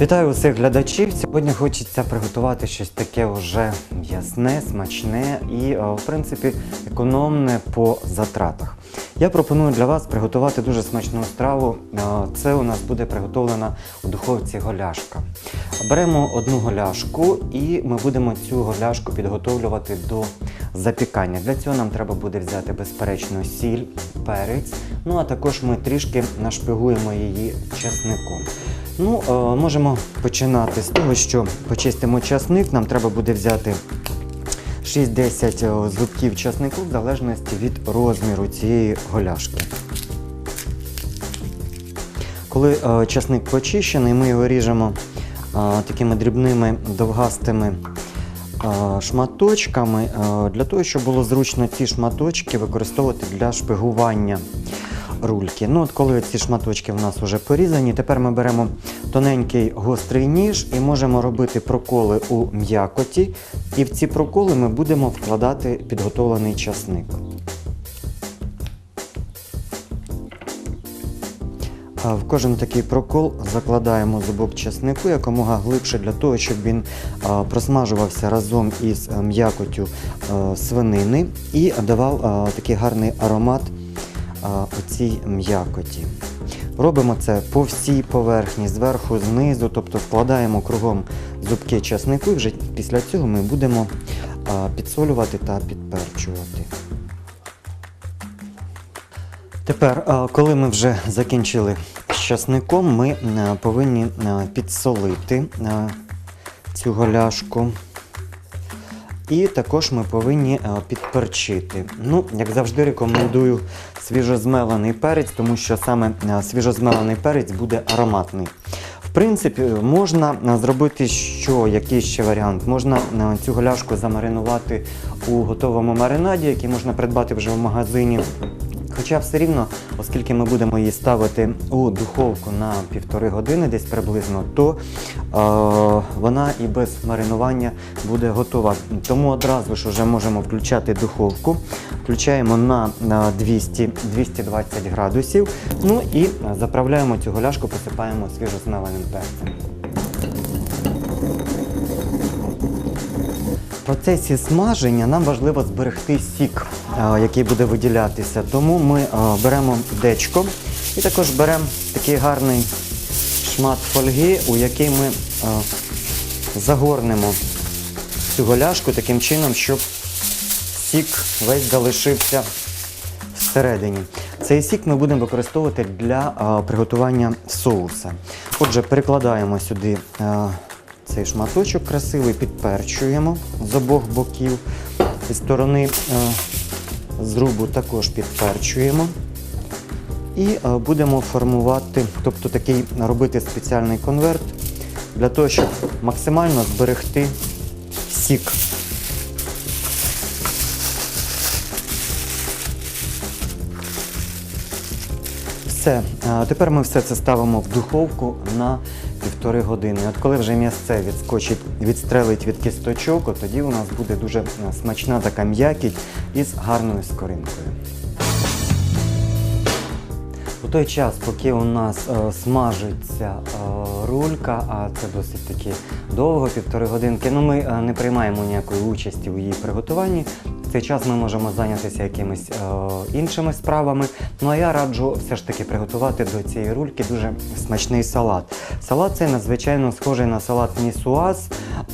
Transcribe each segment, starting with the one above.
Вітаю усіх глядачів. Сьогодні хочеться приготувати щось таке вже м'ясне, смачне і, е, в принципі, економне по затратах. Я пропоную для вас приготувати дуже смачну страву. Е, Це у нас буде приготовлена у духовці голяшка. Беремо одну голяшку і ми будемо цю голяшку підготовлювати до запікання. Для цього нам треба буде взяти безперечно сіль, перець. Ну а також ми трішки нашпигуємо її чесником. Ну, е, можемо починати з того, що почистимо часник. Нам треба буде взяти 6-10 е, зубків часнику в залежності від розміру цієї голяшки. Коли е, часник почищений, ми його ріжемо е, такими дрібними довгастими шматочками, для того, щоб було зручно ці шматочки використовувати для шпигування рульки. Ну, от коли ці шматочки в нас вже порізані, тепер ми беремо тоненький гострий ніж і можемо робити проколи у м'якоті. І в ці проколи ми будемо вкладати підготовлений часник. В кожен такий прокол закладаємо зубок часнику якомога глибше для того, щоб він просмажувався разом із е, м'якотю е, свинини і давав такий гарний аромат у цій м'якоті. Робимо це по всій поверхні, зверху, знизу, тобто вкладаємо кругом зубки часнику і вже після цього ми будемо підсолювати та підперчувати. Тепер, коли ми вже закінчили з часником, ми повинні підсолити цю голяшку. І також ми повинні е, підперчити. Ну, як завжди, рекомендую свіжозмелений перець, тому що саме е, свіжозмелений перець буде ароматний. В принципі, можна е, зробити що, який ще варіант. Можна цю голяшку замаринувати у готовому маринаді, який можна придбати вже в магазині. Хоча все рівно, оскільки ми будемо її ставити у духовку на півтори години, десь приблизно, то е, вона і без маринування буде готова. Тому одразу ж вже можемо включати духовку. Включаємо на, на 200-220 градусів. Ну і заправляємо цю голяшку, посипаємо свіжозмеленим перцем. Процесі смаження нам важливо зберегти сік, е, який буде виділятися. Тому ми е, беремо дечко і також беремо такий гарний шмат фольги, у який ми е, загорнемо цю голяшку таким чином, щоб сік весь залишився всередині. Цей сік ми будемо використовувати для приготування соуса. Отже, перекладаємо сюди цей шматочок красивий, підперчуємо з обох боків. Зі сторони е, зрубу також підперчуємо. І е, будемо формувати, тобто такий робити спеціальний конверт для того, щоб максимально зберегти сік. Все. Тепер ми все це ставимо в духовку на півтори години. От коли вже м'ясце відскочить, відстрелить від кісточок, от тоді у нас буде дуже е, смачна така м'якіть із гарною скоринкою. У той час, поки у нас е, смажиться е, рулька, а це досить таки довго, півтори годинки, ну ми е, не приймаємо ніякої участі у її приготуванні. Цей час ми можемо зайнятися якимись е, іншими справами. Ну а я раджу все ж таки приготувати до цієї рульки дуже смачний салат. Салат цей надзвичайно схожий на салат нісуаз.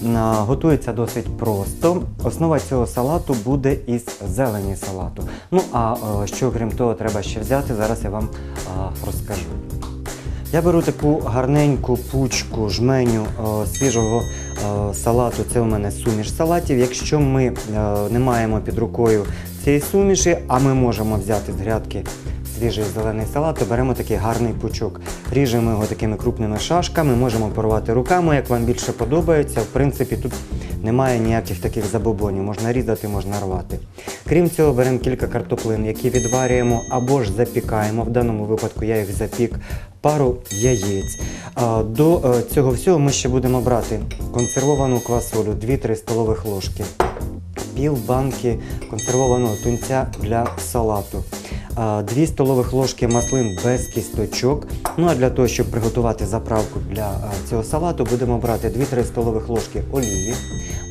Е, Готується досить просто. Основа цього салату буде із зелені салату. Ну а е, що крім того треба ще взяти, зараз я вам е, розкажу. Я беру таку гарненьку пучку жменю е, свіжого е, салату. Це у мене суміш салатів. Якщо ми е, не маємо під рукою цієї суміші, а ми можемо взяти з грядки свіжий зелений салат, то беремо такий гарний пучок. Ріжемо його такими крупними шашками, можемо порвати руками, як вам більше подобається. В принципі, тут немає ніяких таких забобонів. Можна різати, можна рвати. Крім цього, беремо кілька картоплин, які відварюємо або ж запікаємо. В даному випадку я їх запік. Пару яєць. До е, цього всього ми ще будемо брати консервовану квасолю 2-3 столових ложки, пів банки консервованого тунця для салату, 2 столових ложки маслин без кісточок. Ну а для того, щоб приготувати заправку для е, цього салату, будемо брати 2-3 столових ложки олії.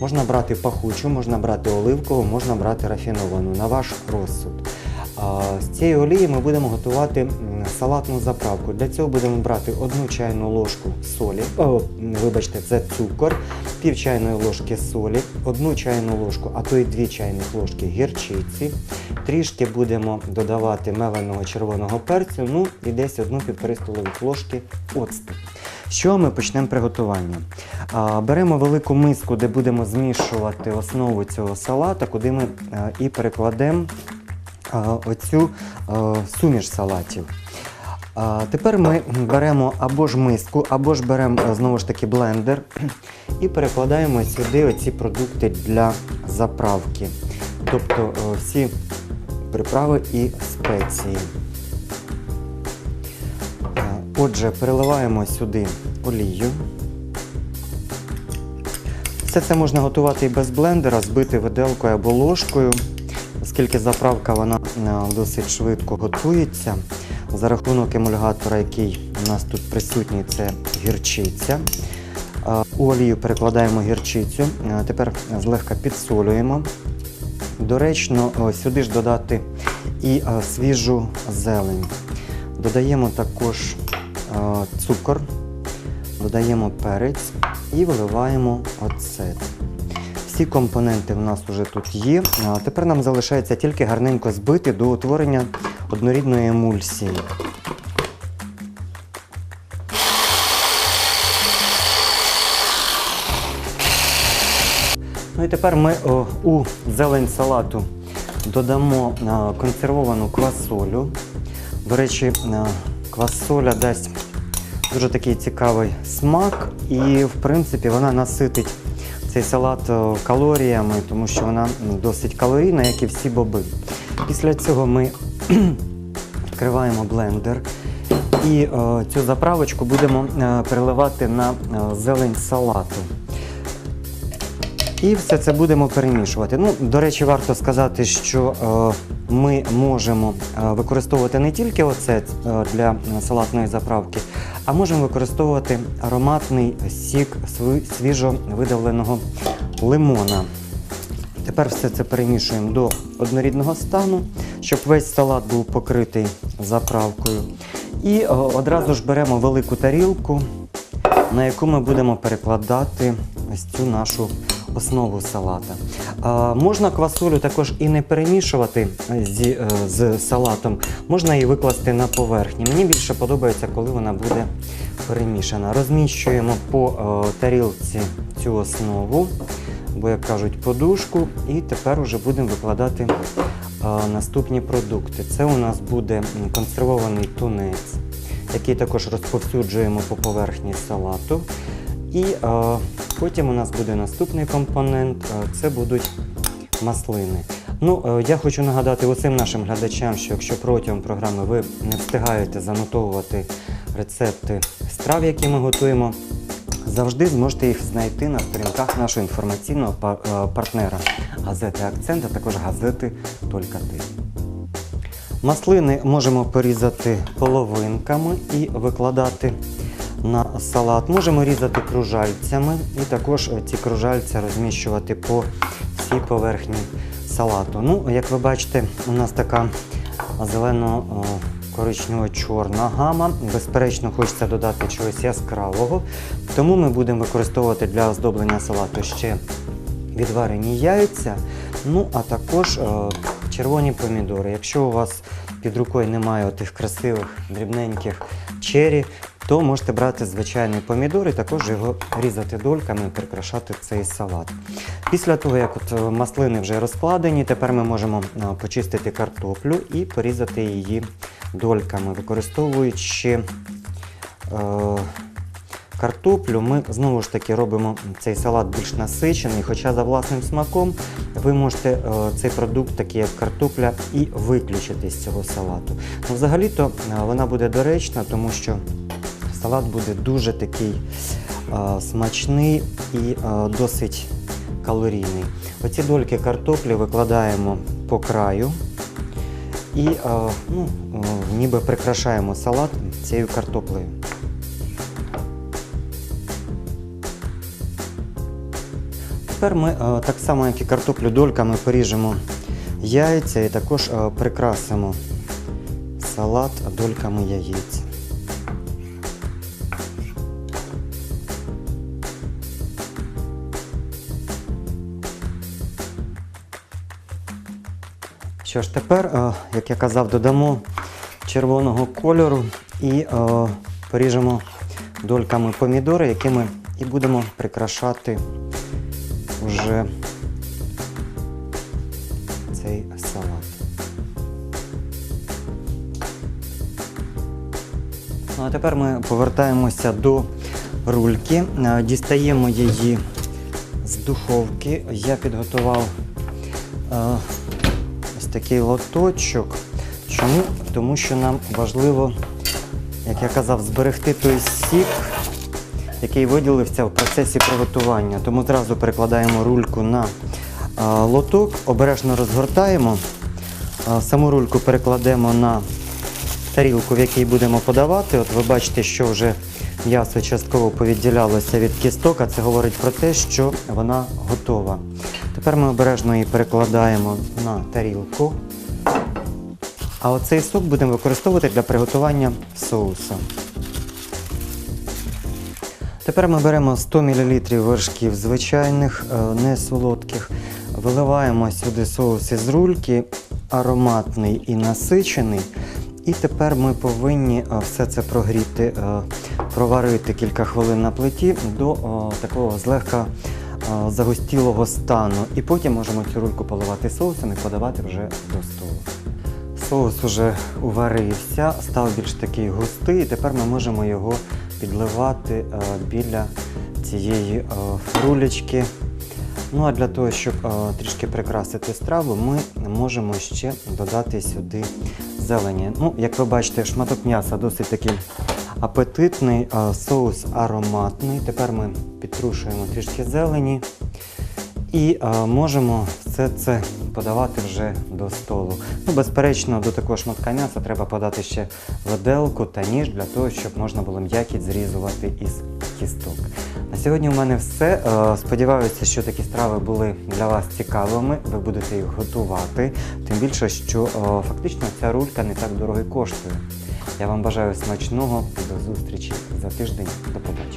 Можна брати пахучу, можна брати оливкову, можна брати рафіновану на ваш розсуд. З цієї олії ми будемо готувати салатну заправку. Для цього будемо брати одну чайну ложку солі, о, вибачте, це цукор, пів чайної ложки солі, одну чайну ложку, а то й дві чайних ложки гірчиці. Трішки будемо додавати меленого червоного перцю, ну і десь одну півтори столових ложки оцту. Чого ми почнемо приготування? Беремо велику миску, де будемо змішувати основу цього салата, куди ми е, і перекладемо оцю суміш салатів. Тепер ми беремо або ж миску, або ж беремо е, знову ж таки блендер і перекладаємо сюди оці продукти для заправки. Тобто е, всі приправи і спеції. Е, Отже, переливаємо сюди олію. Все це можна готувати і без блендера, збити виделкою або ложкою, оскільки заправка вона е, досить швидко готується. За рахунок емульгатора, який у нас тут присутній, це гірчиця. Е, У олію перекладаємо гірчицю, Е, тепер злегка підсолюємо. Доречно сюди ж додати і свіжу зелень. Додаємо також цукор, додаємо перець і виливаємо оцет. Всі компоненти в нас вже тут є. Тепер нам залишається тільки гарненько збити до утворення однорідної емульсії. Ну і тепер ми у зелень салату додамо консервовану квасолю. До речі, квасоля дасть дуже такий цікавий смак, і в принципі вона наситить цей салат калоріями, тому що вона досить калорійна, як і всі боби. Після цього ми відкриваємо блендер і е, цю заправочку будемо е, переливати на е, зелень салату. І все це будемо перемішувати. Ну, до речі, варто сказати, що е, ми можемо е, використовувати не тільки оцет е, для салатної заправки, а можемо використовувати ароматний сік свіжо видавленого лимона. Тепер все це перемішуємо до однорідного стану, щоб весь салат був покритий заправкою. І е, одразу ж беремо велику тарілку, на яку ми будемо перекладати ось цю нашу основу салата. Можна квасолю також і не перемішувати зі, е, з салатом, можна її викласти на поверхні. Мені більше подобається, коли вона буде перемішана. Розміщуємо по е, тарілці цю основу, бо, як кажуть, подушку, і тепер уже будемо викладати е, наступні продукти. Це у нас буде консервований тунець, який також розповсюджуємо по поверхні салату. І потім у нас буде наступний компонент е, це будуть маслини. Ну, е, я хочу нагадати усім нашим глядачам, що якщо протягом програми ви не встигаєте занотовувати рецепти страв, які ми готуємо, завжди зможете їх знайти на сторінках нашого інформаційного е, партнера газети Акцент, а також газети Тільки ти. Маслини можемо порізати половинками і викладати на салат. Можемо різати кружальцями і також е, ці кружальця розміщувати по всій поверхні салату. Ну, як ви бачите, у нас така зелено-коричнево-чорна гама. Безперечно, хочеться додати чогось яскравого, тому ми будемо використовувати для оздоблення салату ще відварені яйця, ну а також е, червоні помідори. Якщо у вас під рукою немає тих красивих дрібненьких чері, то можете брати звичайний помідор і також його різати дольками і прикрашати цей салат. Після того, як от е, маслини вже розкладені, тепер ми можемо е, почистити картоплю і порізати її дольками, використовуючи е, картоплю, ми знову ж таки робимо цей салат більш насичений, хоча за власним смаком ви можете цей продукт, такий як картопля, і виключити з цього салату. Ну, взагалі-то вона буде доречна, тому що салат буде дуже такий смачний і досить калорійний. Оці дольки картоплі викладаємо по краю. і ну, ніби прикрашаємо салат цією картоплею. Тепер ми так само, як і картоплю дольками, поріжемо яйця і також прикрасимо салат дольками яєць. Що ж, тепер, е, як я казав, додамо червоного кольору і е, поріжемо дольками помідори, якими і будемо прикрашати уже цей салат. Ну, а тепер ми повертаємося до рульки, Е, дістаємо її з духовки. Я підготував такий лоточок. Чому? Тому що нам важливо, як я казав, зберегти той сік, який виділився в процесі приготування. Тому зразу перекладаємо рульку на е, лоток, обережно розгортаємо. Е, Саму рульку перекладемо на тарілку, в якій будемо подавати. От ви бачите, що вже м'ясо частково повідділялося від кісток, а це говорить про те, що вона готова. Тепер ми обережно її перекладаємо на тарілку. А оцей сок будемо використовувати для приготування соусу. Тепер ми беремо 100 мл вершків звичайних, е, не солодких, виливаємо сюди соус із рульки, ароматний і насичений. І тепер ми повинні е, все це прогріти, е, проварити кілька хвилин на плиті до такого злегка загустілого стану. І потім можемо цю рульку поливати соусом і подавати вже до столу. Соус уже уварився, став більш такий густий, і тепер ми можемо його підливати е, біля цієї е, рулечки. Ну а для того, щоб е, трішки прикрасити страву, ми можемо ще додати сюди зелені. Ну, як ви бачите, шматок м'яса досить такий апетитний, е, соус ароматний. Тепер ми підтрушуємо трішки зелені. І е, можемо все це подавати вже до столу. Ну, безперечно, до такого шматка м'яса треба подати ще виделку та ніж для того, щоб можна було м'якість зрізувати із кісток. На сьогодні у мене все. Е, Сподіваюся, що такі страви були для вас цікавими. Ви будете їх готувати. Тим більше, що фактично ця рулька не так дорого коштує. Я вам бажаю смачного. До зустрічі за тиждень. До побачення.